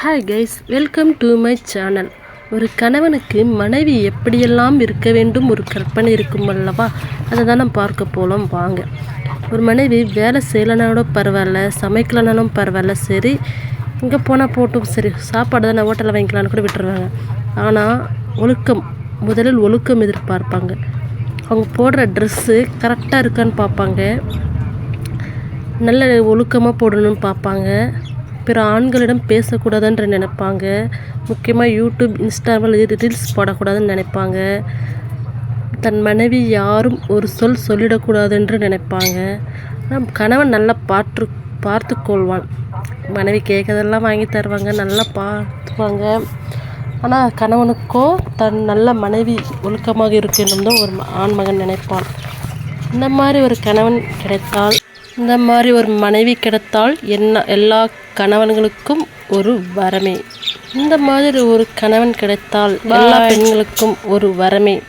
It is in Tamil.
Hi guys welcome to my channel ஒரு கணவனுக்கு மனைவி எப்படியெல்லாம் இருக்க வேண்டும் ஒரு கற்பனை இருக்கும் அல்லவா? அதை தான் நம்ம பார்க்க போகலாம் வாங்க. ஒரு மனைவி வேலை செய்யலைனாலும் பரவாயில்ல சமைக்கலனாலும் பரவாயில்ல சரி இங்கே போனால் போட்டும் சரி சாப்பாடு தானே ஹோட்டலில் வாங்கிக்கலான்னு கூட விட்டுருவாங்க. ஆனால் ஒழுக்கம் முதலில் ஒழுக்கம் எதிர்பார்ப்பாங்க. அவங்க போடுற ட்ரெஸ்ஸு கரெக்டாக இருக்கான்னு பார்ப்பாங்க. நல்ல ஒழுக்கமாக போடணும்னு பார்ப்பாங்க. பிற ஆண்களிடம் பேசக்கூடாதுன்ற நினைப்பாங்க. முக்கியமாக யூடியூப் இன்ஸ்டாவில் ரீல்ஸ் போடக்கூடாதுன்னு நினைப்பாங்க. தன் மனைவி யாரும் ஒரு சொல் சொல்லிடக்கூடாதுன்று நினைப்பாங்க. ஆனால் கணவன் நல்லா பார்த்து பார்த்து கொள்வான் மனைவி கேட்கறதெல்லாம் வாங்கி தருவாங்க நல்லா பார்த்துப்பாங்க. ஆனால் கணவனுக்கோ தன் நல்ல மனைவி ஒழுக்கமாக இருக்கணும் தான் ஒரு ஆண்மகன் நினைப்பான் இந்த மாதிரி ஒரு கணவன் கிடைத்தால் இந்த மாதிரி ஒரு மனைவி கிடைத்தால் என்ன எல்லா கணவன்களுக்கும் ஒரு வரமே. இந்த மாதிரி ஒரு கணவன் கிடைத்தால் எல்லா பெண்களுக்கும் ஒரு வரமே.